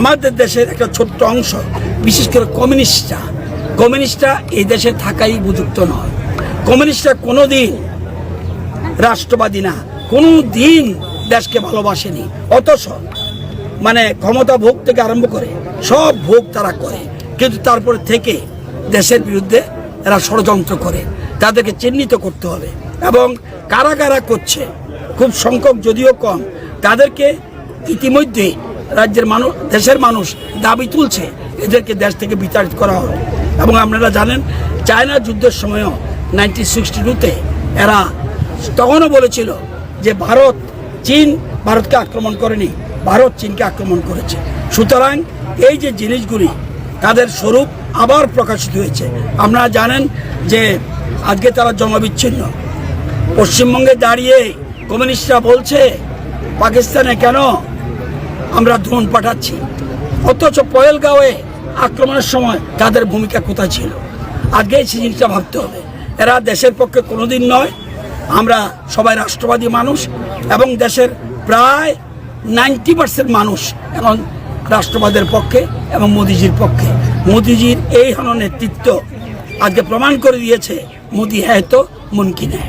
আমাদের দেশের একটা ছোট্ট অংশ, বিশেষ করে কমিউনিস্টরা। কমিউনিস্টরা এই দেশে থাকাই উপযুক্ত নয়। কমিউনিস্টরা কোনো দিন রাষ্ট্রবাদী না কোনো দিন দেশকে ভালোবাসেনি। অথচ মানে ক্ষমতা ভোগ থেকে আরম্ভ করে, সব ভোগ তারা করে। কিন্তু তারপরে থেকে দেশের বিরুদ্ধে এরা ষড়যন্ত্র করে। তাদেরকে চিহ্নিত করতে হবে এবং কারা কারা করছে, খুব সংখ্যক যদিও কম, তাদেরকে ইতিমধ্যে রাজ্যের মানুষ, দেশের মানুষ দাবি তুলছে এদেরকে দেশ থেকে বিতাড়িত করা হবে এবং আপনারা জানেন, চায়না যুদ্ধের সময়ও নাইনটিন সিক্সটি টুতে এরা তখনও বলেছিল যে ভারত, চীন ভারতকে আক্রমণ করেনি, ভারত চীনকে আক্রমণ করেছে। সুতরাং এই যে জিনিসগুলি, তাদের স্বরূপ আবার প্রকাশিত হয়েছে। আপনারা জানেন যে আজকে তারা জমাবিচ্ছিন্ন পশ্চিমবঙ্গে দাঁড়িয়ে কমিউনিস্টরা বলছে, পাকিস্তানে কেন আমরা ড্রোন পাঠাচ্ছি। অথচ পয়েলগাঁওয়ে আক্রমণের সময় তাদের ভূমিকা কোথায় ছিল? আজকে এই জিনিসটা ভাবতে হবে। এরা দেশের পক্ষে কোনোদিন নয়। আমরা সবাই রাষ্ট্রবাদী মানুষ এবং দেশের প্রায় নাইনটি পার্সেন্ট মানুষ এখন রাষ্ট্রবাদের পক্ষে এবং মোদিজির পক্ষে। মোদিজির এই হন নেতৃত্ব। আজকে প্রমাণ করে দিয়েছে, মোদি হ্যাঁ তো মুমকিন হ্যাঁ